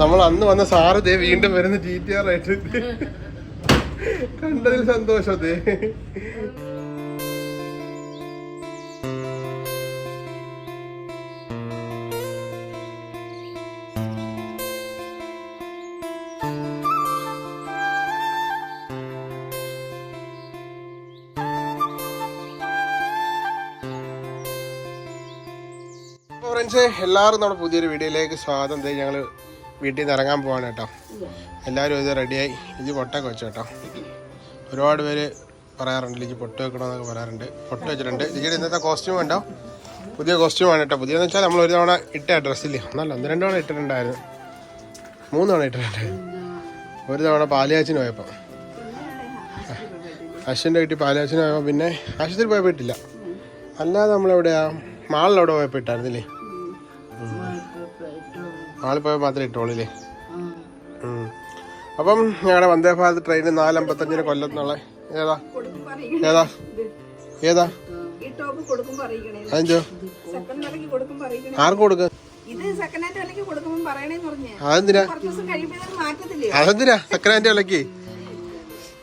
നമ്മൾ അന്ന് വന്ന സാറ് ദേ വീണ്ടും വരുന്ന ജി ടി ആർ ആയിട്ട്. കണ്ടതിൽ സന്തോഷം ദേ. എല്ലാവരും നമ്മുടെ പുതിയൊരു വീഡിയോയിലേക്ക് സ്വാഗതം. ഞങ്ങൾ വീട്ടിൽ നിന്ന് ഇറങ്ങാൻ പോവാണ് കേട്ടോ. എല്ലാവരും ഇത് റെഡിയായി ലിജി പൊട്ടൊക്കെ വെച്ചു കേട്ടോ. ഒരുപാട് പേര് പറയാറുണ്ട് ലിജി പൊട്ട് വെക്കണമെന്നൊക്കെ പറയാറുണ്ട്. പൊട്ട് വെച്ചിട്ടുണ്ട്. ലിജിയുടെ ഇന്നത്തെ കോസ്റ്റ്യൂം ഉണ്ടോ പുതിയ കോസ്റ്റ്യൂമാണ് കേട്ടോ. പുതിയതെന്ന് വെച്ചാൽ നമ്മൾ ഒരു തവണ ഇട്ട ഡ്രസ്സില്ലേ ഒന്നല്ല ഒന്ന് രണ്ട് തവണ ഇട്ടിട്ടുണ്ടായിരുന്നു. മൂന്ന് തവണ ഇട്ടിട്ടുണ്ടായിരുന്നു. ഒരു തവണ പാലിയാച്ചിന് പോയപ്പോൾ അശ്വിന്റെ വീട്ടിൽ പാലിയാച്ചിന് പോയപ്പോൾ പിന്നെ ആശുപത്രി പോയപ്പോൾ ഇട്ടില്ല. അല്ലാതെ നമ്മളെവിടെയാ? മാളിലവിടെ പോയപ്പോൾ ഇട്ടായിരുന്നില്ലേ? പോയപ്പോൾ മാത്രമേ ഇട്ടോളില്ലേ. അപ്പം ഞങ്ങളുടെ വന്ദേ ഭാരത് ട്രെയിൻ നാലമ്പത്തഞ്ചിന് കൊല്ലത്തുള്ള ഏതാ? ഏതാ? ഏതാ? അറിയിക്കണേ ആർക്ക് കൊടുക്കും? അതെന്തിനാ? അതെന്തിനാ? സെക്കൻഡ് ഹാൻഡ് വിലക്ക്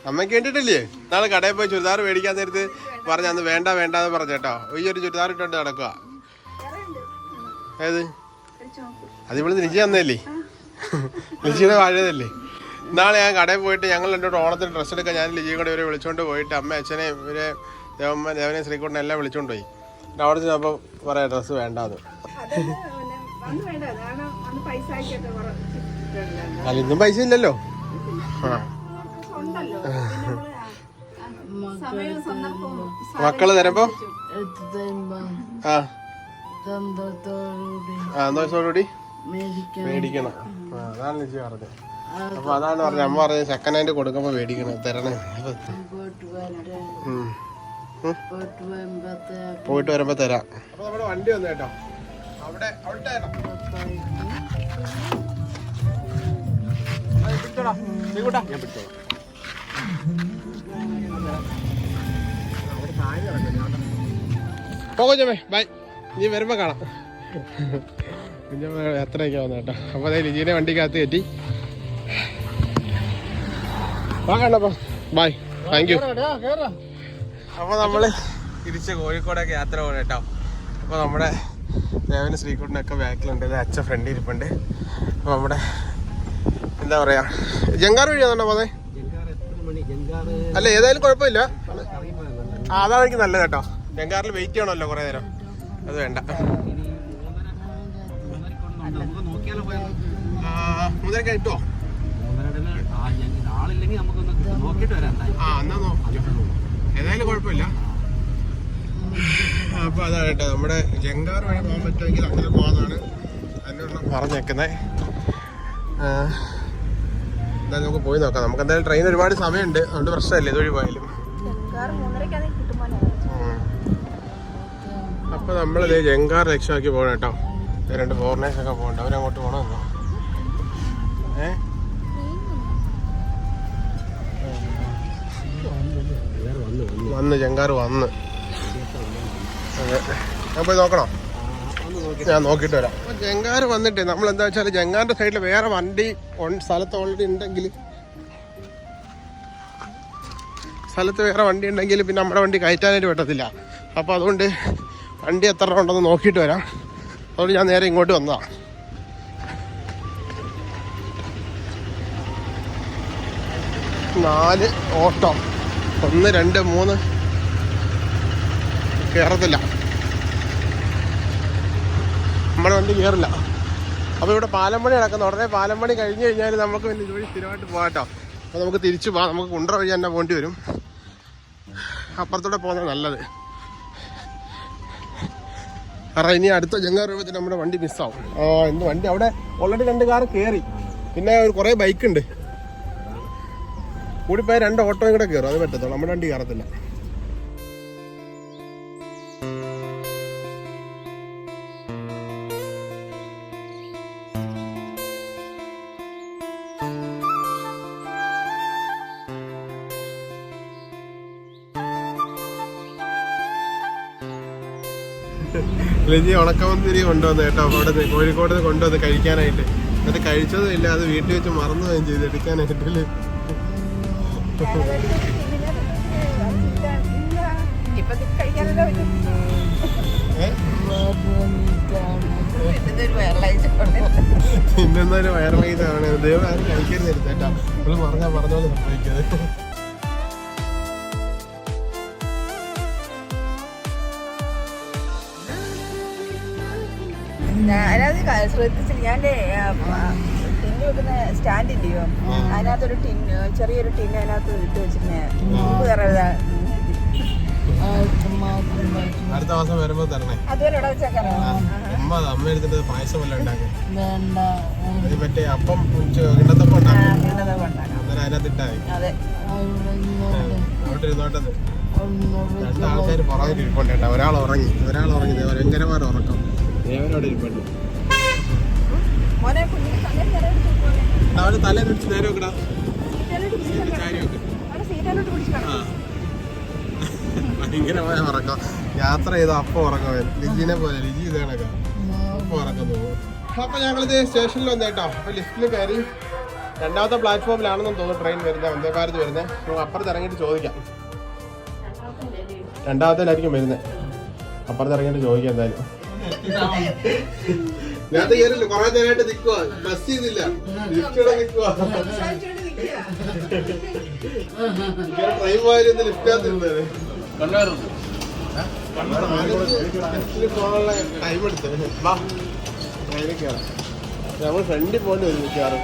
അമ്മയ്ക്ക് വേണ്ടിട്ടില്ലേ നാളെ കടയിൽ പോയി ചുരിദാർ മേടിക്കാൻ നേരത്ത് പറഞ്ഞ അന്ന് വേണ്ട വേണ്ട എന്ന് പറഞ്ഞേട്ടോ ഈ ഒരു ചുരിദാർ ഇട്ടോണ്ട് നടക്കുക. ഏത്. അത് ഇവിടെ ലിജി തന്നല്ലേ ലിജിയുടെ വാഴയതല്ലേ നാളെ ഞാൻ കടയിൽ പോയിട്ട് ഞങ്ങൾ രണ്ടോട്ട് ഓണത്തിന് ഡ്രസ്സ് എടുക്കാൻ ഞാൻ ലിജിയും കൂടെ ഇവരെ വിളിച്ചോണ്ട് പോയിട്ട് അമ്മ അച്ഛനെ ഇവരെ ദേവമ്മ ദേവനെ ശ്രീകുട്ടനെ എല്ലാം വിളിച്ചോണ്ട് പോയി. അവിടെ ചെന്നപ്പോൾ പറയാം ഡ്രസ്സ് വേണ്ടാന്ന്. അല്ല ഇന്നും പൈസ ഇല്ലല്ലോ. ആ. മക്കൾ തരുമ്പോ? ആ. സന്തോഷത്തോടുകൂടി മേടിക്കണം. അതാണ് ലിജി പറഞ്ഞത്. അപ്പൊ അതാണ് പറഞ്ഞത്. അമ്മ പറഞ്ഞത് സെക്കൻഡ് ഹാൻഡ് കൊടുക്കുമ്പോ മേടിക്കണം തരണേ. പോയിട്ട് വരുമ്പോ തരാം. അപ്പൊ നമ്മുടെ വണ്ടി വന്നു കേട്ടോ. അവിടെ അവിടെ ബൈ. നീ വരുമ്പോ കാണാം. കുഞ്ഞമ്മ എത്രയൊക്കെ വന്നു കേട്ടോ. അപ്പൊ അതായത് ലിജീനെ വണ്ടിക്കകത്ത് കയറ്റി. വാ കണ്ടപ്പോ ബൈ താങ്ക് യു അപ്പോൾ നമ്മൾ തിരിച്ച് കോഴിക്കോടൊക്കെ യാത്ര പോകണം കേട്ടോ. അപ്പോൾ നമ്മുടെ ദേവന് ശ്രീകുട്ടനൊക്കെ ബാക്കിലുണ്ട്. ഇത് അച്ഛൻ ഫ്രണ്ട് ഇരിപ്പുണ്ട്. അപ്പോൾ നമ്മുടെ എന്താ പറയാ ജങ്കാർ വഴിയാണോ പോന്നെ? അല്ല ഏതായാലും കുഴപ്പമില്ല. ആ അതാണ് എനിക്ക് നല്ലത് കേട്ടോ. ജങ്കാറിൽ വെയിറ്റ് ചെയ്യണമല്ലോ കുറേ നേരം. അത് വേണ്ട. മൂന്നര നോക്കാം ഏതായാലും കുഴപ്പമില്ല. അപ്പൊ അതാണ് കേട്ടോ നമ്മുടെ ജങ്കാർ വഴി പോകാൻ പറ്റുമെങ്കിൽ അങ്ങനെ പോകാന്നാണ് അതിനുള്ള പറഞ്ഞേക്കുന്നത് എന്തായാലും നമുക്ക് പോയി നോക്കാം. നമുക്ക് എന്തായാലും ട്രെയിൻ ഒരുപാട് സമയമുണ്ട്. അതുകൊണ്ട് പ്രശ്നമില്ല ഇതുവഴി പോയാലും. അപ്പൊ നമ്മളിത് ജങ്കാർ ലക്ഷ്യമാക്കി പോകണം കേട്ടോ. രണ്ട് ഫോറിനേഴ്സൊക്കെ പോകണ്ട. അവരങ്ങോട്ട് പോകണമെന്നോ ഏ? വന്ന് ജങ്കാർ വന്ന്. അതെ. ഞാൻ പോയി നോക്കണോ? ഞാൻ നോക്കിയിട്ട് വരാം. അപ്പോൾ ജങ്കാർ വന്നിട്ട് നമ്മൾ എന്താ വെച്ചാൽ ജങ്കാറിന്റെ സൈഡിൽ വേറെ വണ്ടി സ്ഥലത്ത് ഓൾറെഡി ഉണ്ടെങ്കിൽ സ്ഥലത്ത് വേറെ വണ്ടി ഉണ്ടെങ്കിൽ പിന്നെ നമ്മുടെ വണ്ടി കയറ്റാനായിട്ട് പറ്റത്തില്ല. അപ്പോൾ അതുകൊണ്ട് വണ്ടി എത്ര ഉണ്ടെന്ന് നോക്കിയിട്ട് വരാം. അതുകൊണ്ട് ഞാൻ നേരെ ഇങ്ങോട്ട് വന്നതാണ് നാല് ഓട്ടോ. ഒന്ന് രണ്ട് മൂന്ന്. കയറത്തില്ല നമ്മുടെ വണ്ടി കയറില്ല അപ്പോൾ ഇവിടെ പാലമ്പണി നടക്കുന്ന. ഉടനെ പാലമ്പണി കഴിഞ്ഞ് കഴിഞ്ഞാൽ നമുക്ക് പിന്നെ ഇതുവഴി സ്ഥിരമായിട്ട് പോകാട്ടോ അപ്പൊ അപ്പോൾ നമുക്ക് തിരിച്ചു പോകാം നമുക്ക് കുണ്ടറ വഴി തന്നെ പോകേണ്ടി വരും. അപ്പുറത്തൂടെ പോകുന്നത് നല്ലത്. കാരണം ഇനി അടുത്ത ജംഗ നമ്മുടെ വണ്ടി മിസ്സാവും ആ എന്ത് വണ്ടി? അവിടെ ഓൾറെഡി രണ്ട് കാർ കയറി പിന്നെ ഒരു കുറേ ബൈക്ക് ഉണ്ട്. കൂടിപ്പോയ രണ്ട് ഓട്ടോയും കൂടെ കയറും അത് പറ്റത്തുള്ളൂ. നമ്മുടെ വണ്ടി കയറത്തില്ല ലജി ഉണക്കമന്തിരി കൊണ്ടുവന്ന് കേട്ടോ അവിടെ നിന്ന് കോഴിക്കോട് കൊണ്ടുവന്ന് കഴിക്കാനായിട്ട്. എന്നിട്ട് കഴിച്ചതും ഇല്ല അത് വീട്ടിൽ വെച്ച് മറന്നു പോയും ചെയ്ത് എടുക്കാനായിട്ടില്ല പിന്നെന്തൊരു വയറലൈസാണ് ദൈവം കഴിക്കരുത് കേട്ടോ. നമ്മൾ പറഞ്ഞാൽ പറഞ്ഞ പോലെ സംഭവിക്കാതെ ഞാനത് ശ്രദ്ധിച്ചില്ല. ഞാൻ ടിന്ന് വെക്കുന്ന സ്റ്റാൻഡ് ഇല്ലയോ അതിനകത്തൊരു ടിൻ ചെറിയൊരു ടിൻ അതിനകത്ത് ഇട്ട് വെച്ചിരുന്നേ. അടുത്ത മാസം വരുമ്പോ തരണേ. അതുപോലെ ഇവിടെ വെച്ചേക്കാനോ അമ്മ അത് അമ്മ എടുത്തിട്ട് പായസം വേണ്ട. മറ്റേ അപ്പം ഉണ്ടാക്കും. അന്നേരം അതിനകത്ത് അവിടെ പുറകിൽ ഇരിപ്പുണ്ട് കേട്ടോ. ഒരാൾ ഉറങ്ങി. ഒരാൾ ഉറങ്ങി. ദേ ഭയങ്കരമായിട്ട് ഉറക്കം. ദേവനോട് ഇരിപ്പുണ്ട്. അവന് തലേ പിടിച്ച് നേരെ വെക്കടാ. ഭയങ്കരമായ ഉറക്കം. യാത്ര ചെയ്ത അപ്പൊ ഉറക്കം ലിജിനെ പോലെ ലിജി ഇത് കണക്കാ അപ്പം ഉറക്കം തോന്നും അപ്പൊ ഞങ്ങളിത് സ്റ്റേഷനിൽ വന്നു കേട്ടോ. അപ്പൊ ലിഫ്റ്റിൽ കയറി രണ്ടാമത്തെ പ്ലാറ്റ്ഫോമിലാണെന്ന് തോന്നുന്നു ട്രെയിൻ വരുന്നത് വന്ദേ ഭാരത് വരുന്നത് നമുക്ക് അപ്പുറത്ത് ഇറങ്ങിയിട്ട് ചോദിക്കാം. രണ്ടാമത്തേലായിരിക്കും വരുന്നത് അപ്പുറത്ത് ഇറങ്ങിയിട്ട് ചോദിക്കാം എന്തായാലും. ഞാൻ കുറെ നേരമായിട്ട് നിക്കുവാ. ബസ് ചെയ്തില്ല ട്രെയിൻ പോയാലും ലിഫ്റ്റ് നിന്നത് പോകാനുള്ള ടൈം എടുത്ത്. വാ. ട്രെയിനിൽ കയറാം നമ്മൾ ഫ്രണ്ടിൽ പോകേണ്ടി വരും മിക്കവാറും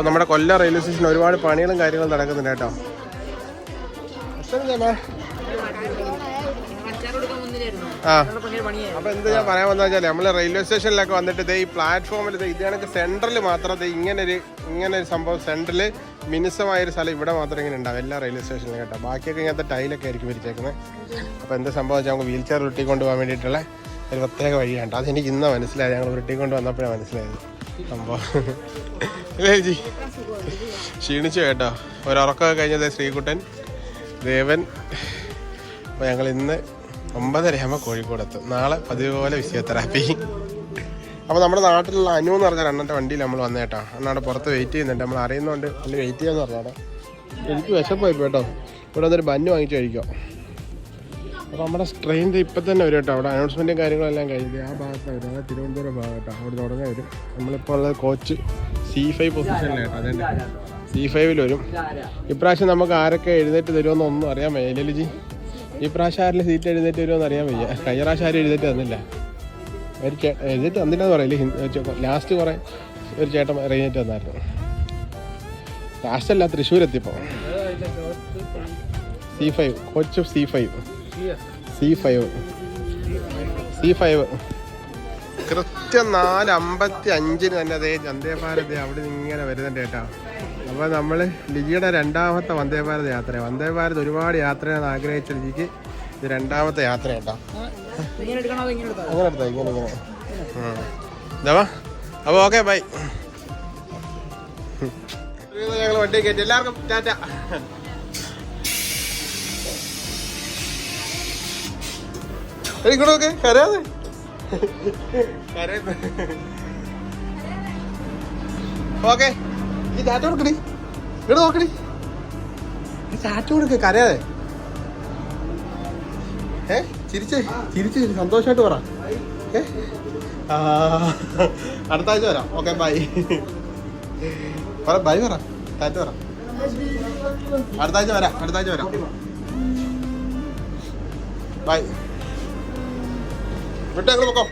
അപ്പൊ നമ്മുടെ കൊല്ലം റെയിൽവേ സ്റ്റേഷനിൽ ഒരുപാട് പണികളും കാര്യങ്ങളും നടക്കുന്നുണ്ട് കേട്ടോ. ആ. അപ്പൊ എന്ത് ഞാൻ പറയാൻ വന്നു വെച്ചാൽ നമ്മൾ റെയിൽവേ സ്റ്റേഷനിലൊക്കെ വന്നിട്ട് ഇതേ ഈ പ്ലാറ്റ്ഫോമിൽ ഇത് സെന്ററിൽ സെൻട്രൽ മാത്രം ഇത് ഇങ്ങനെ ഒരു ഇങ്ങനെ ഒരു സംഭവം സെന്ററിൽ മിനുസമായ ഒരു സ്ഥലം ഇവിടെ മാത്രം ഇങ്ങനെ ഉണ്ടാവും എല്ലാ റെയിൽവേ സ്റ്റേഷനിലും കേട്ടോ. ബാക്കിയൊക്കെ ഇങ്ങനത്തെ ടൈലൊക്കെ ആയിരിക്കും വിരിച്ചേക്കുന്നത് അപ്പോൾ എന്ത് സംഭവം വെച്ചാൽ നമുക്ക് വീൽ ചെയർ ഉരുട്ടിക്കൊണ്ട് പോകാൻ വേണ്ടിയിട്ടുള്ള ഒരു പ്രത്യേക വഴിയാണ് അതെനിക്ക് ഇന്ന് മനസ്സിലായത്. ഞങ്ങൾ ഉരുട്ടിക്കൊണ്ട് വന്നപ്പോഴാണ് മനസ്സിലായത്. ക്ഷീണിച്ചു കേട്ടോ. ഒരുറക്കമൊക്കെ കഴിഞ്ഞത് ശ്രീകുട്ടൻ ദേവൻ. അപ്പോൾ ഞങ്ങൾ ഇന്ന് ഒമ്പതരയാകുമ്പോൾ കോഴിക്കോട് എത്തും നാളെ പതിവ് പോലെ ഫിസിയോതെറാപ്പി. അപ്പോൾ നമ്മുടെ നാട്ടിലുള്ള അനു എന്ന് പറഞ്ഞ അണ്ണന്റെ വണ്ടിയിൽ നമ്മൾ വന്നേട്ടോ അണ്ണാടെ പുറത്ത് വെയിറ്റ് ചെയ്യുന്നുണ്ട്. നമ്മൾ അറിയുന്നതുകൊണ്ട് അല്ല വെയിറ്റ് ചെയ്യാന്ന് പറഞ്ഞാടാ എനിക്ക് വിശപ്പായി പോയി കേട്ടോ. ഇവിടെ വന്നൊരു ബന്ന് വാങ്ങിച്ച് കഴിക്കാം. അപ്പോൾ നമ്മുടെ ട്രെയിനിന്റെ ഇപ്പം തന്നെ വരും കേട്ടോ. അവിടെ അനൗൺസ്മെന്റും കാര്യങ്ങളെല്ലാം കഴിഞ്ഞ്. ആ ഭാഗത്താണ് വരും അതായത് തിരുവനന്തപുരം ഭാഗത്താണ് അവിടെ തുടങ്ങി വരും. നമ്മളിപ്പോൾ ഉള്ളത് കോച്ച് സി ഫൈവ് പൊസിഷനിലാണ് അതെ സി ഫൈവിൽ വരും. ഇപ്രാവശ്യം നമുക്ക് ആരൊക്കെ എഴുന്നേറ്റ് തരുമെന്ന് ഒന്നും അറിയാൻ വയ്യ. ഇല്ലേ ലിജി? ഈ പ്രാവശ്യം ആരിലും സീറ്റ് എഴുന്നേറ്റ് വരുമെന്ന് അറിയാൻ വയ്യ. കഴിഞ്ഞ പ്രാവശ്യം ആരും എഴുന്നേറ്റ് തന്നില്ല. ഒരു ചേ എഴുന്നേറ്റ് തന്നില്ലെന്ന് പറയില്ലേ? ലാസ്റ്റ് കുറേ ഒരു ചേട്ടൻ എഴുന്നേറ്റ് തന്നായിരുന്നു. ലാസ്റ്റല്ല തൃശ്ശൂരെത്തിപ്പോൾ C five coach C five C five. C five. കൃത്യം നാല് അമ്പത്തി അഞ്ചിന് തന്നെ അതേ വന്ദേ ഭാരത് അവിടെ നിന്ന് ഇങ്ങനെ വരുന്നുണ്ട് കേട്ടോ. അപ്പോൾ നമ്മൾ ലിജിയുടെ രണ്ടാമത്തെ വന്ദേ ഭാരത് യാത്ര വന്ദേ ഭാരത് ഒരുപാട് യാത്രയാണ് ആഗ്രഹിച്ച ലിജിക്ക് ഇത് രണ്ടാമത്തെ യാത്ര കേട്ടോ. അങ്ങനെ ഇങ്ങനെ ഇങ്ങനെ. അപ്പോൾ ഓക്കെ ബൈ. ഞങ്ങൾ വണ്ടി കയറ്റി. എല്ലാവർക്കും ടാറ്റ. ഇങ്ങോട്ട് നോക്ക് കരയാതെ. ഓക്കെ ഈ ടാറ്റ കൊടുക്കടി. ഇങ്ങോട്ട് നോക്കടി. ഈ ടാറ്റ കൊടുക്ക് കരയാതെ. ഏ ചിരിച്ച് ചിരിച്ച് സന്തോഷമായിട്ട് പറ. ഏ? അടുത്ത ആഴ്ച വരാം. Okay bye. പറ ബൈ പറ. ടാറ്റ പറ. അടുത്ത ആഴ്ച വരാം അടുത്ത ആഴ്ച വരാം. ബൈ. വിട്ട് ഞങ്ങൾ പൊക്കോ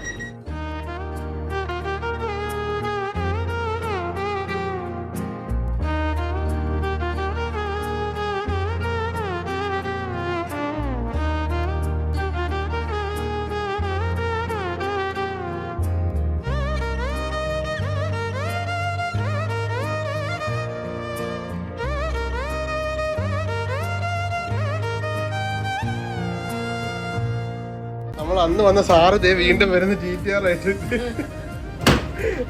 അന്ന് വന്ന സാറ് ദേ വീണ്ടും വരുന്ന ജി ടി ആർ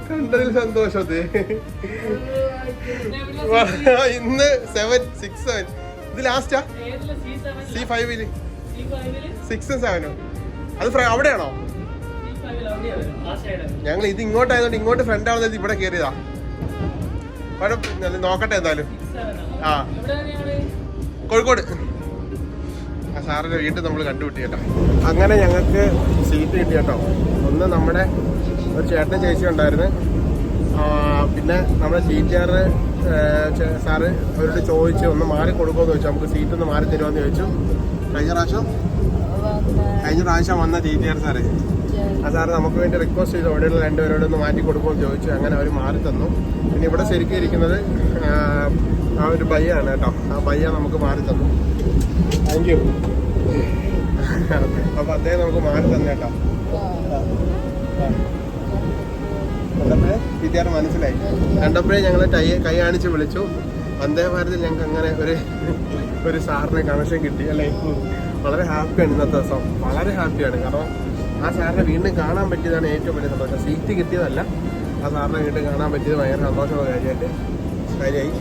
കണ്ടതിൽ സന്തോഷം ദേ. ഇന്ന് സെവൻ സിക്സ് സെവൻ ഇത് ലാസ്റ്റാ സി ഫൈവിൽ സിക്സും സെവനോ അത് അവിടെയാണോ? ഞങ്ങൾ ഇത് ഇങ്ങോട്ടായതുകൊണ്ട് ഇങ്ങോട്ട് ഫ്രണ്ട് ആവുന്നത് ഇവിടെ കയറിയതാ കുഴപ്പമില്ല നോക്കട്ടെ എന്തായാലും. ആ. കോഴിക്കോട്. സാറിന്റെ വീട്ടിൽ നമ്മൾ കണ്ടുപിട്ടി കേട്ടോ. അങ്ങനെ ഞങ്ങൾക്ക് സീറ്റ് കിട്ടി കേട്ടോ. ഒന്ന് നമ്മുടെ ഒരു ചേട്ടൻ ചേച്ചി ഉണ്ടായിരുന്നു. പിന്നെ നമ്മുടെ സീറ്റാർ സാറ് അവരോട് ചോദിച്ച് ഒന്ന് മാറി കൊടുക്കുമെന്ന് ചോദിച്ചു. നമുക്ക് സീറ്റ് ഒന്ന് മാറി തരുമോന്ന് ചോദിച്ചു. കഴിഞ്ഞ പ്രാവശ്യം കഴിഞ്ഞ പ്രാവശ്യം വന്ന സീറ്റാർ സാറേ. ആ സാറ് നമുക്ക് വേണ്ടി റിക്വസ്റ്റ് ചെയ്തു അവിടെയുള്ള രണ്ടുപേരോട് ഒന്ന് മാറ്റി കൊടുക്കുമെന്ന് ചോദിച്ചു. അങ്ങനെ അവർ മാറി തന്നു. പിന്നെ ഇവിടെ ശരിക്കും ഇരിക്കുന്നത് ആ ഒരു ബയ്യാണ് കേട്ടോ. ആ ബയ്യ നമുക്ക് മാറി തന്നു. താങ്ക് യു അപ്പൊ അദ്ദേഹം നമുക്ക് മാറി തന്നെ കേട്ടോ. കണ്ടപ്പോഴേ വിദ്യാർത്ഥി മനസ്സിലായി. കണ്ടപ്പോഴേ ഞങ്ങൾ കൈ കൈ കാണിച്ച് വിളിച്ചു. വന്ദേ ഭാരതിൽ ഞങ്ങൾക്ക് അങ്ങനെ ഒരു ഒരു സാറിനെ കണക്ഷൻ കിട്ടി അല്ലേ? വളരെ ഹാപ്പിയാണ് ഇന്നത്തെ ദിവസം. വളരെ ഹാപ്പിയാണ് കാരണം ആ സാറിനെ വീണ്ടും കാണാൻ പറ്റിയതാണ് ഏറ്റവും വലിയ സന്തോഷം. സീറ്റ് കിട്ടിയതല്ല. ആ സാറിനെ വീണ്ടും കാണാൻ പറ്റിയത് ഭയങ്കര സന്തോഷമുള്ള കാര്യമായിട്ട്. കാര്യമായി.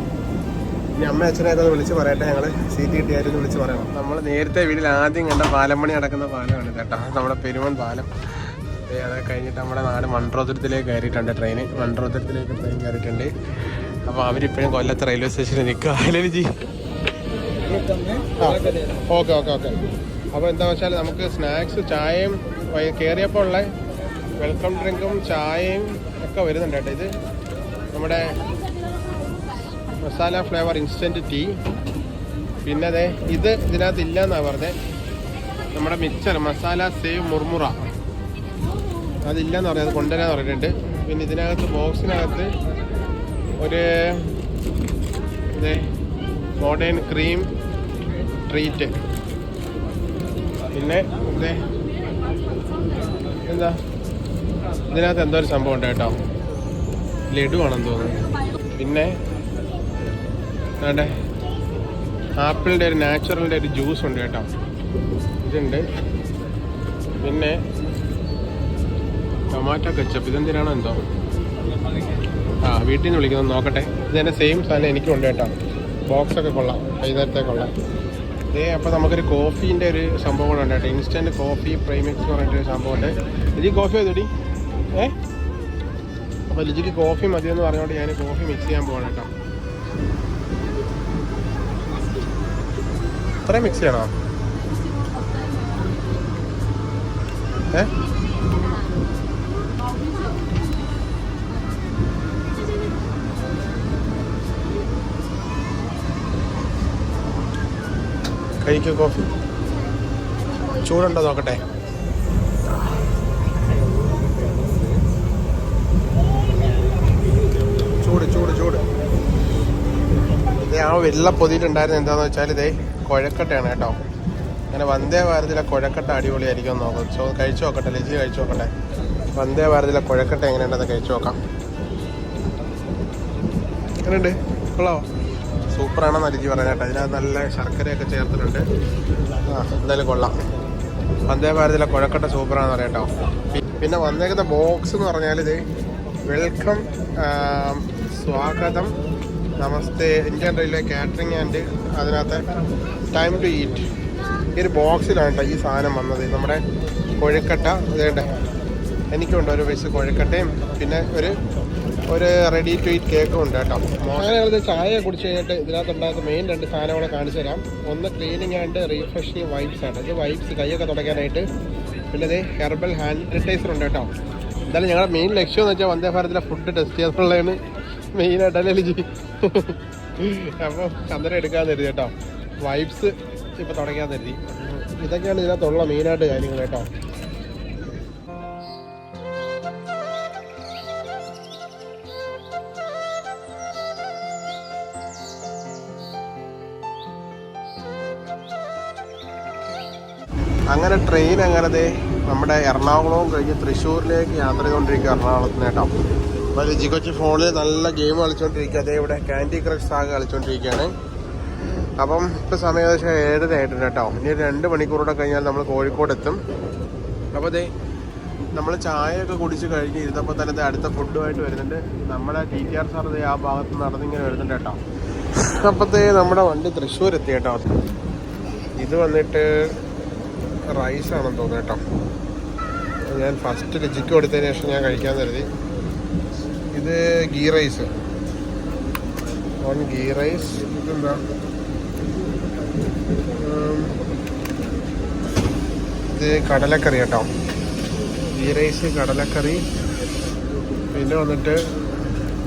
ഇനി അമ്മ അച്ഛനെയൊക്കെ ഒന്ന് വിളിച്ച് പറയട്ടെ ഞങ്ങൾ സീറ്റ് കിട്ടിയായിരുന്നു വിളിച്ച് പറയണം നമ്മൾ നേരത്തെ വീട്ടിൽ ആദ്യം കണ്ട പാലമണി നടക്കുന്ന പാലമാണ് കേട്ടോ. നമ്മുടെ പെരുമൺ പാലം. ദേ അത് കഴിഞ്ഞിട്ട് നമ്മുടെ നാട് മൺട്രോതുരത്തിലേക്ക് കയറിയിട്ടുണ്ട് ട്രെയിൻ മൺട്രോതുരത്തിലേക്ക് ട്രെയിൻ കയറിയിട്ടുണ്ട്. അപ്പോൾ അവരിപ്പോഴും കൊല്ലത്ത് റെയിൽവേ സ്റ്റേഷനിൽ നിൽക്കുക. അല്ലെങ്കിൽ ജി ഓക്കെ ഓക്കെ ഓക്കെ. അപ്പോൾ എന്താ വെച്ചാൽ നമുക്ക് സ്നാക്സ് ചായയും കയറിയപ്പോൾ ഉള്ള വെൽക്കം ഡ്രിങ്കും ചായയും ഒക്കെ വരുന്നുണ്ട് കേട്ടോ. ഇത് നമ്മുടെ മസാല ഫ്ലേവർ ഇൻസ്റ്റന്റ് ടീ. പിന്നെ അതെ ഇത് ഇതിനകത്ത് ഇല്ല എന്നാണ് പറഞ്ഞത് നമ്മുടെ മിക്സർ മസാല സേവ് മുർമുറ അതില്ലെന്ന് പറഞ്ഞത് കൊണ്ടുവരാന്ന് പറഞ്ഞിട്ടുണ്ട്. പിന്നെ ഇതിനകത്ത് ബോക്സിനകത്ത് ഒരു ഇതേ മോഡേൺ ക്രീം ട്രീറ്റ് പിന്നെ ഇതേ എന്താ? ഇതിനകത്ത് എന്തോ ഒരു സംഭവം ഉണ്ട് കേട്ടോ. ലഡു ആണെന്ന് തോന്നുന്നു. പിന്നെ അവിടെ ആപ്പിളിന്റെ ഒരു നാച്ചുറലിന്റെ ഒരു ജ്യൂസ് ഉണ്ട് കേട്ടോ. ഇതുണ്ട്. പിന്നെ ടൊമാറ്റോ കച്ചപ്പ്. ഇതെന്തിനാണോ എന്തോ? ആ വീട്ടിൽ നിന്ന് വിളിക്കുന്നത്. നോക്കട്ടെ. ഇത് തന്നെ സെയിം സാധനം എനിക്കും ഉണ്ട് കേട്ടോ. ബോക്സൊക്കെ കൊള്ളാം. വൈകുന്നേരത്തെ കൊള്ളാം ഇതേ അപ്പോൾ നമുക്കൊരു കോഫീന്റെ ഒരു സംഭവം കൂടെ ഉണ്ട് കേട്ടോ. ഇൻസ്റ്റന്റ് കോഫി പ്രൈമിക്സ് എന്ന് പറഞ്ഞിട്ടൊരു സംഭവമുണ്ട് ഇതിൽ കോഫി മതി ഏ? അപ്പോൾ ലിജിക്ക് കോഫി മതിയെന്ന് പറഞ്ഞുകൊണ്ട് ഞാൻ കോഫി മിക്സ് ചെയ്യാൻ പോകണം കേട്ടോ. ഇത്രയും മിക്സ് ചെയ്യണോ? ഏ? കഴിക്കൂ കോഫി ചൂടുണ്ടോ നോക്കട്ടെ? ചൂട് ചൂട് ചൂട്. ഇതേ ആ വെള്ള പൊതിയിട്ടുണ്ടായിരുന്നു എന്താണെന്ന് വെച്ചാൽ ഇതേ കുഴക്കട്ടയാണ് കേട്ടോ. അങ്ങനെ വന്ദേ ഭാരതിലെ കുഴക്കട്ട അടിപൊളിയായിരിക്കും നോക്കാം. സോ കഴിച്ചു നോക്കട്ടെ ലജി കഴിച്ചു നോക്കട്ടെ. വന്ദേ ഭാരതിലെ കുഴക്കട്ട എങ്ങനെയുണ്ടെന്ന് കഴിച്ചു നോക്കാം. എങ്ങനെയുണ്ട്? കൊള്ളാവോ? സൂപ്പറാണെന്ന് ലജി പറയാൻ കേട്ടോ. അതിനകത്ത് നല്ല ശർക്കരയൊക്കെ ചേർത്തിട്ടുണ്ട്. ആ എന്തായാലും കൊള്ളാം. വന്ദേ ഭാരതിലെ കുഴക്കട്ട സൂപ്പറാണെന്ന് പറയാം കേട്ടോ. പിന്നെ വന്നേക്കുന്ന ബോക്സ് എന്ന് പറഞ്ഞാൽ ഇത് വെൽക്കം സ്വാഗതം namaste Indian railway catering and അതിനകത്ത് ടൈം ടു ഈറ്റ് ഈ ഒരു ബോക്സിലാണ് കേട്ടോ ഈ സാധനം വന്നത്. നമ്മുടെ കൊഴുക്കട്ട ഇതേണ്ട എനിക്കുണ്ട് ഒരു പൈസ കൊഴുക്കട്ടയും പിന്നെ ഒരു ഒരു റെഡി ടു ഈറ്റ് കേക്കും ഉണ്ട് കേട്ടോ ഞങ്ങളിത് ചായ കുടിച്ച് കഴിഞ്ഞിട്ട് ഇതിനകത്ത് ഉണ്ടാകുന്ന മെയിൻ രണ്ട് സാധനങ്ങളെ കാണിച്ചു തരാം. ഒന്ന് ക്ലീനിങ് ആൻഡ് റീഫ്രഷിങ് വൈപ്സ് ആണ്. ഇത് വൈപ്സ് കൈയൊക്കെ തുടയ്ക്കാനായിട്ട്. പിന്നെ ഇത് ഹെർബൽ ഹാൻഡ് സാനിറ്റൈസർ ഉണ്ട് കേട്ടോ എന്തായാലും ഞങ്ങളുടെ മെയിൻ ലക്ഷ്യം എന്ന് വെച്ചാൽ വന്ദേ ഭാരതിലെ ഫുഡ് ടെസ്റ്റ് ചെയ്യാന്നുള്ളതാണ് മെയിനായിട്ട് അല്ലേ ലിജി അപ്പോൾ അന്നേരം എടുക്കാതെ കേട്ടോ വൈബ്സ് ഇപ്പോൾ തുടങ്ങിയാൽ തരുതി ഇതൊക്കെയാണ് ഇതിനകത്തുള്ള മെയിനായിട്ട് കാര്യങ്ങൾ കേട്ടോ. അങ്ങനെ ട്രെയിൻ അങ്ങനെ ദേ നമ്മുടെ എറണാകുളവും കഴിഞ്ഞ് തൃശ്ശൂരിലേക്ക് യാത്ര ചെയ്തുകൊണ്ടിരിക്കുക എറണാകുളത്തിന് കേട്ടോ. അപ്പോൾ ജി കൊച്ചി ഫോണിൽ നല്ല ഗെയിം കളിച്ചുകൊണ്ടിരിക്കുക അതേ ഇവിടെ കാൻഡി ക്രഷ് സാഗ് കളിച്ചുകൊണ്ടിരിക്കുകയാണ് അപ്പം ഇപ്പം സമയം ഏകദേശം ഏഴര ആയിട്ടുണ്ട് കേട്ടോ ഇനി രണ്ട് മണിക്കൂറോടെ കഴിഞ്ഞാൽ നമ്മൾ കോഴിക്കോട് എത്തും അപ്പോൾ ദേ നമ്മൾ ചായയൊക്കെ കുടിച്ച് കഴിഞ്ഞ് ഇരുന്നപ്പോൾ തന്നെ അടുത്ത ഫുഡുമായിട്ട് വരുന്നുണ്ട്. നമ്മുടെ ടി ടി ആർ സാർ ആ ഭാഗത്ത് നടന്നിങ്ങനെ വരുന്നുണ്ട് കേട്ടോ. അപ്പോഴത്തേ നമ്മുടെ വണ്ടി തൃശ്ശൂർ എത്തി കേട്ടോ ഇത് വന്നിട്ട് റൈസ് ആണെന്ന് തോന്നുന്നു കേട്ടോ. ഞാൻ ഫസ്റ്റ് രുചിക്ക് കൊടുത്തതിന് ശേഷം ഞാൻ കഴിക്കാൻ കരുതി. ഇത് ghee rice on ghee rice ഇതെന്താ? ഇത് കടലക്കറി കേട്ടോ. ഗീ റൈസ് കടലക്കറി. പിന്നെ വന്നിട്ട്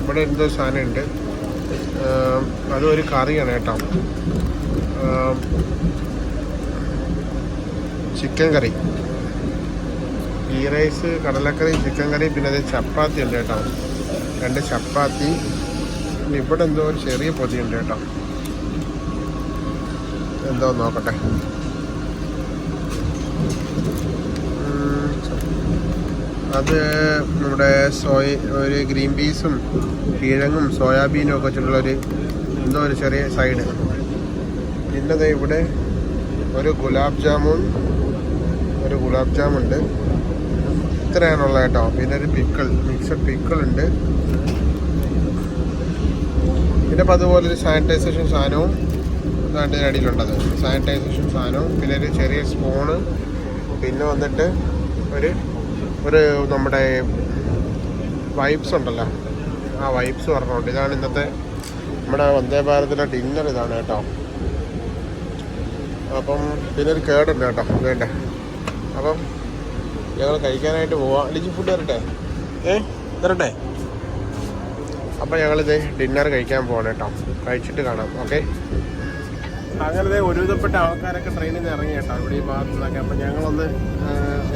ഇവിടെ എന്തോ സാധനമുണ്ട്. അതൊരു കറിയാണ് കേട്ടോ. ചിക്കൻ കറി ഗീ റൈസ് കടലക്കറി ചിക്കൻ കറി പിന്നെ അത് ചപ്പാത്തി ഉണ്ട് കേട്ടോ. രണ്ട് ചപ്പാത്തി. പിന്നെ ഇവിടെ എന്തോ ഒരു ചെറിയ പൊതിയുണ്ട് കേട്ടോ. എന്തോ നോക്കട്ടെ. അത് നമ്മുടെ സോയ ഒരു ഗ്രീൻ പീസും കിഴങ്ങും സോയാബീനും ഒക്കെ വെച്ചിട്ടുള്ളൊരു എന്തോ ഒരു ചെറിയ സൈഡ് പിന്നത് ഇവിടെ ഒരു ഗുലാബ് ജാമുൻ ഒരു ഗുലാബ് ജാമുണ്ട്. ഇത്രയാണുള്ള കേട്ടോ. പിന്നെ ഒരു പിക്കിൾ മിക്സഡ് പിക്കിൾ ഉണ്ട്. പിന്നെ ഇപ്പം അതുപോലെ ഒരു സാനിറ്റൈസേഷൻ സാധനവും അതിന്റെ അടിയിലുണ്ടത് സാനിറ്റൈസേഷൻ സാധനവും. പിന്നെ ഒരു ചെറിയ സ്പൂണ് പിന്നെ വന്നിട്ട് ഒരു ഒരു നമ്മുടെ വൈബ്സ് ഉണ്ടല്ലോ. ആ വൈബ്സ് പറഞ്ഞുകൊണ്ട് ഇതാണ് ഇന്നത്തെ നമ്മുടെ വന്ദേ ഭാരതിലെ ഡിന്നർ ഇതാണ് കേട്ടോ. അപ്പം പിന്നെ ഒരു കേടുണ്ട് കേട്ടോ വേണ്ട? അപ്പം ഞങ്ങൾ കഴിക്കാനായിട്ട് പോവാം. ലിജി ഫുഡ് തരട്ടെ? ഏ? തരട്ടെ? അപ്പം ഞങ്ങളിത് ഡിന്നർ കഴിക്കാൻ പോകണം കേട്ടോ. കഴിച്ചിട്ട് കാണാം. ഓക്കെ അങ്ങനത്തെ ഒരുവിധപ്പെട്ട ആൾക്കാരൊക്കെ ട്രെയിനിൽ നിന്ന് ഇറങ്ങി കേട്ടോ. ഇവിടെ ഈ ഭാഗത്തു നിന്നൊക്കെ അപ്പം ഞങ്ങളൊന്ന്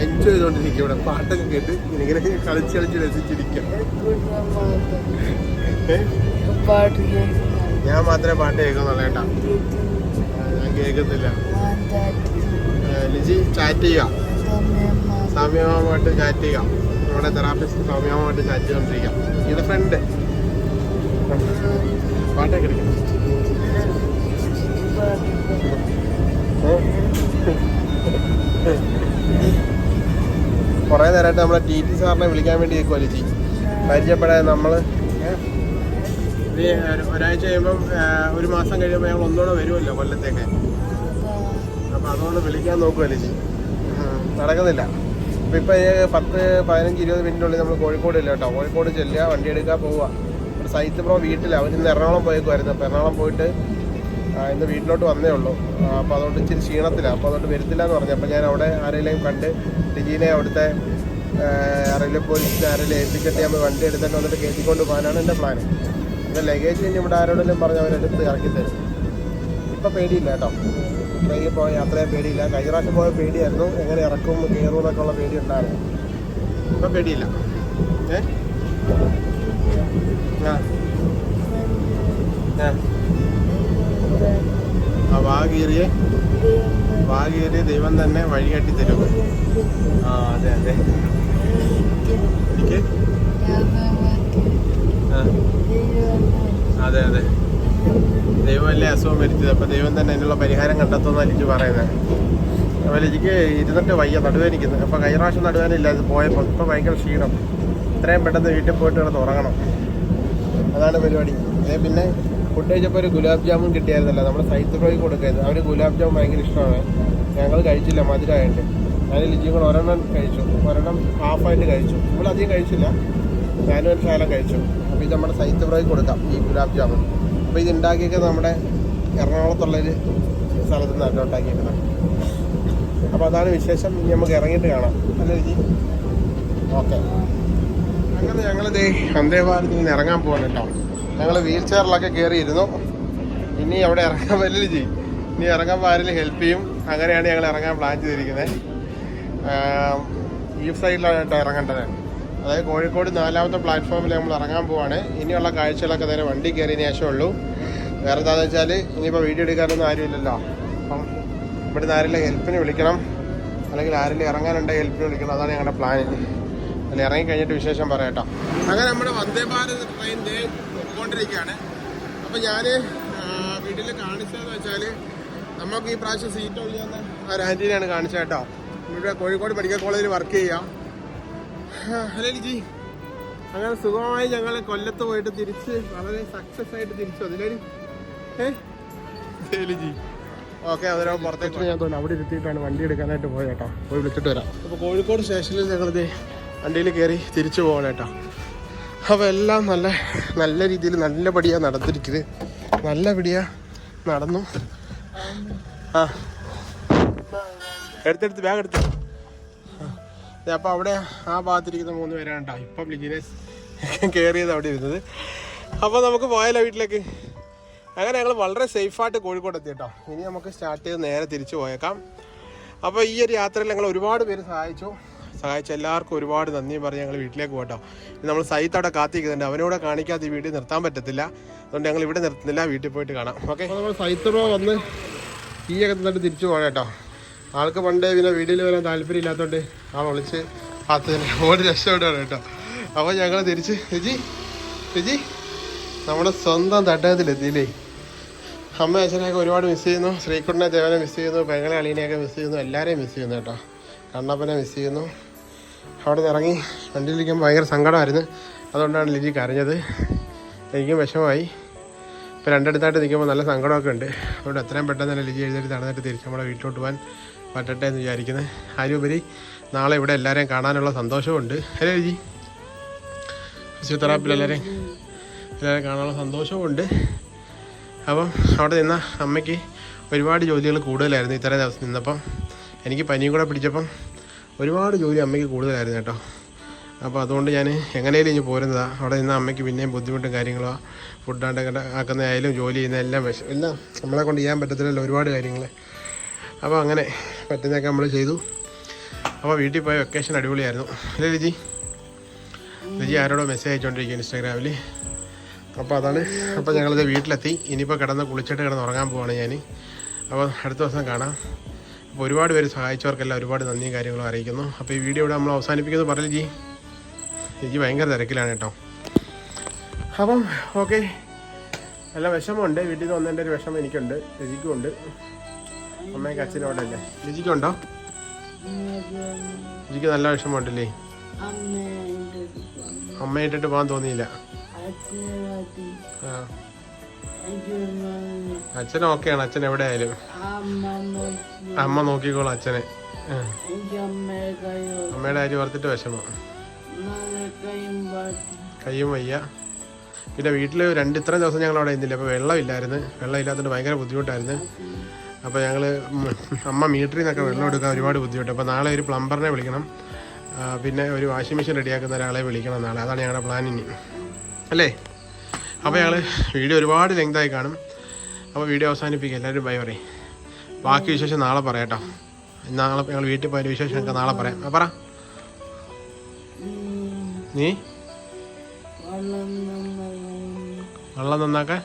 എൻജോയ് ചെയ്തുകൊണ്ടിരിക്കും ഇവിടെ പാട്ടൊക്കെ കേട്ട് ഇങ്ങനെ കളിച്ച് കളിച്ച് രസിച്ചിരിക്കാം. ഞാൻ മാത്രമേ പാട്ട് കേൾക്കുന്നുള്ളൂ കേട്ടോ. ഞാൻ കേൾക്കുന്നില്ല. ലിജി ചാറ്റ് ചെയ്യുക. സാമ്യമായിട്ട് ചാറ്റ് ചെയ്യാം നമ്മുടെ തെറാപ്പിസ്റ്റ് സാമ്യമായിട്ട് ചാറ്റ് ചെയ്തോണ്ടിരിക്കാം ഇത് ഫ്രണ്ട് പാട്ടൊക്കെ എടുക്കാം. കുറേ നേരമായിട്ട് നമ്മളെ ടി ടി സാറിനെ വിളിക്കാൻ വേണ്ടി നിൽക്കുമോ ചേച്ചി പരിചയപ്പെടാൻ നമ്മൾ ഒരാഴ്ച കഴിയുമ്പം ഒരു മാസം കഴിയുമ്പോൾ ഞങ്ങൾ ഒന്നുകൂടെ വരുമല്ലോ കൊല്ലത്തേക്ക്. അപ്പം അതുകൊണ്ട് വിളിക്കാൻ നോക്കുമല്ലോ ചേച്ചി നടക്കുന്നില്ല. അപ്പം ഇപ്പം പത്ത് പതിനഞ്ച് ഇരുപത് മിനിറ്റിനുള്ളിൽ നമ്മൾ കോഴിക്കോട് ഇല്ല കേട്ടോ. കോഴിക്കോട് ചെല്ലുക വണ്ടി എടുക്കുക പോവുക. ഒരു സൈത്ത് പ്രോ വീട്ടിലാണ് അവർ ഇന്ന് എറണാകുളം പോയേക്കുമായിരുന്നു അപ്പോൾ എറണാകുളം പോയിട്ട് ഇന്ന് വീട്ടിലോട്ട് വന്നേ ഉള്ളൂ. അപ്പോൾ അതുകൊണ്ട് ഇച്ചിരി ക്ഷീണത്തിലാണ് അപ്പോൾ അതുകൊണ്ട് വരുത്തില്ല എന്ന് പറഞ്ഞു. അപ്പോൾ ഞാൻ അവിടെ ആരെങ്കിലും കണ്ട് ഡിജീനെ അവിടുത്തെ ആരെങ്കിലും പോലീസിനെ ആരെങ്കിലും ഏൽപ്പിച്ചിട്ട് നമ്മൾ വണ്ടി എടുത്തിട്ട് വന്നിട്ട് കയറ്റിക്കൊണ്ട് പോകാനാണ് എന്റെ പ്ലാൻ പിന്നെ ലഗേജ് കഴിഞ്ഞ് ഇവിടെ ആരോടെങ്കിലും പറഞ്ഞ് അവരെടുത്ത് ഇറക്കി തരും. ഇപ്പം പേടിയില്ല കേട്ടോ. ട്രെയിനിൽ പോയ യാത്രയെ പേടിയില്ല. കഴിഞ്ഞ പ്രാവശ്യം പോയ പേടിയായിരുന്നു. എങ്ങനെ ഇറക്കും കയറും എന്നൊക്കെ ഉള്ള പേടി ഉണ്ടായിരുന്നു. ഇപ്പം പേടിയില്ല. ഏ? ആ. ആ. ആ വാഗീറിയെ വാഗേറിയ ദൈവം തന്നെ വഴികാട്ടി തരും. ആ അതെ അതെ. ആ. അതെ അതെ. ദൈവമല്ലേ അസുഖം വരുത്തിയത്? അപ്പൊ ദൈവം തന്നെ അതിനുള്ള പരിഹാരം കണ്ടെത്തുമെന്നാണ് എനിക്ക് പറയുന്നത്. അതുപോലെ എനിക്ക് ഇരുന്നിട്ട് വയ്യ നടുവേനിക്കുന്നു. അപ്പൊ കഴിഞ്ഞ പ്രാവശ്യം നടുവേനില്ല ഇത് പോയപ്പോൾ ഇപ്പൊ ഭയങ്കര ക്ഷീണം. ഇത്രയും പെട്ടെന്ന് വീട്ടിൽ പോയിട്ട് കിടന്ന് ഉറങ്ങണം. അതാണ് പരിപാടി. അതേ പിന്നെ ഫുഡ് കഴിച്ചപ്പോൾ ഒരു ഗുലാബ് ജാമുൻ കിട്ടിയായിരുന്നല്ലോ. നമ്മുടെ സൈത്ത് ഫ്രോയ്ക്ക് കൊടുക്കരുത് അവർ ഗുലാബ് ജാമുൻ ഭയങ്കര ഇഷ്ടമാണ്. ഞങ്ങൾ കഴിച്ചില്ല മധുരമായിട്ട് ഞാൻ ലിജിയും കൂടെ ഒരെണ്ണം കഴിച്ചു. ഒരെണ്ണം ഹാഫായിട്ട് കഴിച്ചു. നമ്മൾ അധികം കഴിച്ചില്ല. ഞാനും ഒരു ശാലം കഴിച്ചു. അപ്പോൾ ഇത് നമ്മുടെ സൈത്ത് കൊടുക്കാം ഈ ഗുലാബ് ജാമുൻ. അപ്പോൾ ഇത് ഉണ്ടാക്കിയൊക്കെ നമ്മുടെ എറണാകുളത്തുള്ളൊരു സ്ഥലത്ത് നിന്നാണ് ഉണ്ടാക്കിയേക്കുന്നത്. അപ്പോൾ അതാണ് വിശേഷം. ഇനി നമുക്ക് ഇറങ്ങിയിട്ട് കാണാം. അല്ല ലിജി? ഓക്കെ. അങ്ങനെ ഞങ്ങൾ ദേ വന്ദേ ഭാരതിൽ നിന്ന് ഇറങ്ങാൻ പോകണം കേട്ടോ. ഞങ്ങൾ വീൽ ചെയറിലൊക്കെ കയറിയിരുന്നു ഇനി അവിടെ ഇറങ്ങാൻ പറ്റില്ല ചെയ്യും ഇനി ഇറങ്ങാൻ ആരെങ്കിലും ഹെൽപ്പ് ചെയ്യും. അങ്ങനെയാണ് ഞങ്ങൾ ഇറങ്ങാൻ പ്ലാൻ ചെയ്തിരിക്കുന്നത് ഈ സൈഡിലാണ് ഇറങ്ങേണ്ടത്. അതായത് കോഴിക്കോട് നാലാമത്തെ പ്ലാറ്റ്ഫോമിൽ നമ്മൾ ഇറങ്ങാൻ പോവാണ്. ഇനിയുള്ള കാഴ്ചകളൊക്കെ നേരെ വണ്ടി കയറിയതിന് ശേഷമേ ഉള്ളൂ വേറെ എന്താണെന്ന് വെച്ചാൽ ഇനിയിപ്പോൾ വീഡിയോ എടുക്കാനൊന്നും ആരുമില്ലല്ലോ. അപ്പം ഇവിടുന്ന് ആരെങ്കിലും ഹെൽപ്പിന് വിളിക്കണം. അല്ലെങ്കിൽ ആരെങ്കിലും ഇറങ്ങാനുണ്ടെങ്കിൽ ഹെൽപ്പിന് വിളിക്കണം. അതാണ് ഞങ്ങളുടെ പ്ലാൻ അതിൽ ഇറങ്ങി കഴിഞ്ഞിട്ട് വിശേഷം കേട്ടോ. അങ്ങനെ നമ്മുടെ വന്ദേ ഭാരത് ട്രെയിൻ പോയിക്കൊണ്ടിരിക്കുകയാണ് അപ്പോൾ ഞാൻ വീട്ടിൽ കാണിച്ചതെന്ന് വെച്ചാൽ നമുക്ക് ഈ പ്രാവശ്യം സീറ്റ് ഒഴിയാന്ന് ഒരു ആന്റീനെയാണ് കാണിച്ചത് കേട്ടോ. ഇവിടെ കോഴിക്കോട് മെഡിക്കൽ കോളേജിൽ വർക്ക് ചെയ്യാം. ഹലോ ജി അങ്ങനെ സുഖമായി ഞങ്ങൾ കൊല്ലത്ത് പോയിട്ട് തിരിച്ച് വളരെ സക്സസ് ആയിട്ട് തിരിച്ചു. അതിലൊരു ജി ഓക്കെ അതിനാ പുറത്തേക്ക് ഞാൻ തോന്നുന്നു അവിടെ ഇരുത്തിയിട്ടാണ് വണ്ടി എടുക്കാനായിട്ട് പോയത് കേട്ടോ. പോയി വിളിച്ചിട്ട് വരാം. അപ്പോൾ കോഴിക്കോട് സ്റ്റേഷനിൽ ഞങ്ങളിത് വണ്ടിയിൽ കയറി തിരിച്ചു പോകണം കേട്ടോ. അപ്പോൾ എല്ലാം നല്ല നല്ല രീതിയിൽ നല്ല പടിയാണ് നടന്നിരിക്കുന്നത് നല്ല പിടിയാ നടന്നു. ആ. എടുത്തെടുത്ത് ബാഗ് എടുത്ത്. അപ്പോൾ അവിടെ ആ ഭാഗത്തിരിക്കുന്ന മൂന്ന് പേരാണ് കേട്ടോ ഇപ്പം ലിജിനസ് കയറിയത് അവിടെ ഇരുന്നത്. അപ്പോൾ നമുക്ക് പോയാലോ വീട്ടിലേക്ക്? അങ്ങനെ ഞങ്ങൾ വളരെ സേഫായിട്ട് കോഴിക്കോട് എത്തി കേട്ടോ ഇനി നമുക്ക് സ്റ്റാർട്ട് ചെയ്ത് നേരെ തിരിച്ചു പോയേക്കാം. അപ്പോൾ ഈ ഒരു യാത്രയിൽ ഞങ്ങൾ ഒരുപാട് പേര് സഹായിച്ചു. സഹായിച്ച എല്ലാവർക്കും ഒരുപാട് നന്ദി പറഞ്ഞ് ഞങ്ങൾ വീട്ടിലേക്ക് പോകട്ടോ. നമ്മൾ സൈത്ത് അവിടെ കാത്തിരിക്കുന്നുണ്ട്. അവനോട് കാണിക്കാതെ ഈ വീഡിയോ നിർത്താൻ പറ്റത്തില്ല. അതുകൊണ്ട് ഞങ്ങൾ ഇവിടെ നിർത്തുന്നില്ല. വീട്ടിൽ പോയിട്ട് കാണാം. ഓക്കെ? നമ്മൾ സൈത്ത് വന്ന് ഈ ഒക്കെ തന്നിട്ട് തിരിച്ചു പോകണം കേട്ടോ. ആൾക്ക് പണ്ടേ പിന്നെ വീട്ടിൽ വരാൻ താല്പര്യം ഇല്ലാത്തതുകൊണ്ട് ആ വിളിച്ച് കാത്തതിന് ഓടി രക്ഷപ്പെടുകയാണ് കേട്ടോ. അപ്പോൾ ഞങ്ങൾ തിരിച്ച് രുചി രുചി നമ്മുടെ സ്വന്തം തട്ടകത്തിലെത്തിയില്ലേ? അമ്മ അച്ഛനെയൊക്കെ ഒരുപാട് മിസ് ചെയ്യുന്നു. ശ്രീകുട്ടനെ ദേവനെ മിസ് ചെയ്യുന്നു. പെങ്ങളെ അളീനെയൊക്കെ മിസ് ചെയ്യുന്നു. എല്ലാവരെയും മിസ് ചെയ്യുന്നു കേട്ടോ. കണ്ണപ്പനെ മിസ് ചെയ്യുന്നു. അവിടെ നിന്ന് ഇറങ്ങി വണ്ടിയിലിരിക്കുമ്പോൾ ഭയങ്കര സങ്കടമായിരുന്നു. അതുകൊണ്ടാണ് ലിജി കരഞ്ഞത്. എനിക്കും വിഷമമായി. ഇപ്പോൾ രണ്ടിടത്തായിട്ട് നിൽക്കുമ്പോൾ നല്ല സങ്കടമൊക്കെ ഉണ്ട്. അതുകൊണ്ട് എത്രയും പെട്ടെന്ന് തന്നെ ലിജി എഴുതിയിട്ട് നടന്നിട്ട് തിരിച്ച് നമ്മുടെ വീട്ടിലോട്ട് പോകാൻ പറ്റട്ടെ എന്ന് വിചാരിക്കുന്നത് അതിലുപരി നാളെ ഇവിടെ എല്ലാവരെയും കാണാനുള്ള സന്തോഷമുണ്ട് അല്ലേ ലിജി? ഫിസിയോതെറാപ്പിയിൽ എല്ലാവരെയും എല്ലാവരെയും കാണാനുള്ള സന്തോഷമുണ്ട് അപ്പം അവിടെ നിന്ന അമ്മയ്ക്ക് ഒരുപാട് ജോലികൾ കൂടുതലായിരുന്നു ഇത്രയും ദിവസം നിന്നപ്പം. എനിക്ക് പനിയും കൂടെ പിടിച്ചപ്പം ഒരുപാട് ജോലി അമ്മയ്ക്ക് കൂടുതലായിരുന്നു കേട്ടോ. അപ്പോൾ അതുകൊണ്ട് ഞാൻ എങ്ങനെയും ഇനി പോരുന്നതാണ് അവിടെ നിന്ന് അമ്മയ്ക്ക് പിന്നെയും ബുദ്ധിമുട്ടും കാര്യങ്ങളോ ഫുഡാണ്ട് ആക്കുന്നതായാലും ജോലി ചെയ്യുന്ന എല്ലാം വിഷം എല്ലാം നമ്മളെ കൊണ്ട് ചെയ്യാൻ പറ്റത്തില്ലല്ലോ ഒരുപാട് കാര്യങ്ങൾ അപ്പോൾ അങ്ങനെ പറ്റുന്നതൊക്കെ നമ്മൾ ചെയ്തു. അപ്പോൾ വീട്ടിൽ പോയ വെക്കേഷൻ അടിപൊളിയായിരുന്നു. അല്ലേ ലിജി ലിജി ആരോടോ മെസ്സേജ് അയച്ചുകൊണ്ടിരിക്കും ഇൻസ്റ്റാഗ്രാമിൽ അപ്പോൾ അതാണ് അപ്പോൾ ഞങ്ങളിത് വീട്ടിലെത്തി. ഇനിയിപ്പോൾ കിടന്ന് കുളിച്ചിട്ട് കിടന്ന് ഉറങ്ങാൻ പോവാണ് ഞാൻ അപ്പോൾ അടുത്ത ദിവസം കാണാം. അപ്പോൾ ഒരുപാട് പേര് സഹായിച്ചവർക്കെല്ലാം ഒരുപാട് നന്ദിയും കാര്യങ്ങളും അറിയിക്കുന്നു. അപ്പോൾ ഈ വീഡിയോ ഇവിടെ നമ്മൾ അവസാനിപ്പിക്കുന്നത് പറഞ്ഞു ജി? എനിക്ക് ഭയങ്കര തിരക്കിലാണ് കേട്ടോ. അപ്പം ഓക്കെ. നല്ല വിഷമമുണ്ട്. വീട്ടിൽ നിന്ന് വന്നതിന്റെ ഒരു വിഷമം എനിക്കുണ്ട്. രുചിക്കും ഉണ്ട് അമ്മയ്ക്ക് അച്ഛനും അവിടെ അല്ലേ? രുചിക്കുണ്ടോ രുചിക്ക് നല്ല വിഷമമുണ്ടല്ലേ? അമ്മയിട്ടിട്ട് പോകാൻ തോന്നിയില്ല. ആ. അച്ഛൻ ഓക്കെയാണ്. അച്ഛൻ എവിടെ ആയാലും അമ്മ നോക്കിക്കോളാം അച്ഛനെ. അമ്മയുടെ കാര്യം ഓർത്തിട്ട് വിഷമം. കയ്യും വയ്യ. പിന്നെ വീട്ടിൽ രണ്ട് ഇത്രയും ദിവസം ഞങ്ങൾ അവിടെ ഇരുന്നില്ല. അപ്പോൾ വെള്ളമില്ലായിരുന്നു. വെള്ളം ഇല്ലാത്തതുകൊണ്ട് ഭയങ്കര ബുദ്ധിമുട്ടായിരുന്നു. അപ്പോൾ ഞങ്ങൾ അമ്മ മീറ്ററിൽ നിന്നൊക്കെ വെള്ളം എടുക്കാൻ ഒരുപാട് ബുദ്ധിമുട്ട്. അപ്പോൾ നാളെ ഒരു പ്ലംബറിനെ വിളിക്കണം. പിന്നെ ഒരു വാഷിംഗ് മെഷീൻ റെഡിയാക്കുന്ന ഒരാളെ വിളിക്കണം നാളെ. അതാണ് ഞങ്ങളുടെ പ്ലാൻ ഇനി. അല്ലേ? അപ്പോൾ ഞങ്ങൾ വീഡിയോ ഒരുപാട് ലെങ്തായി കാണും. അപ്പോൾ വീഡിയോ അവസാനിപ്പിക്കുക എല്ലാവരും ബൈ പറയും. ബാക്കി വിശേഷം നാളെ പറയാം കേട്ടോ നാളെ ഞങ്ങൾ വീട്ടിൽ പോയ വിശേഷം ഞങ്ങൾക്ക് നാളെ പറയാം. പറ. നീ? വെള്ളം നന്നാക്കാൻ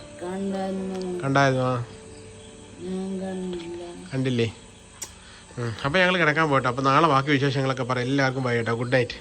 കണ്ടായിരുന്നു? ആ കണ്ടില്ലേ അപ്പോൾ ഞങ്ങൾ കിടക്കാൻ പോട്ടെ അപ്പോൾ നാളെ ബാക്കി വിശേഷങ്ങളൊക്കെ പറയാം. എല്ലാവർക്കും ബൈ കേട്ടോ ഗുഡ് നൈറ്റ്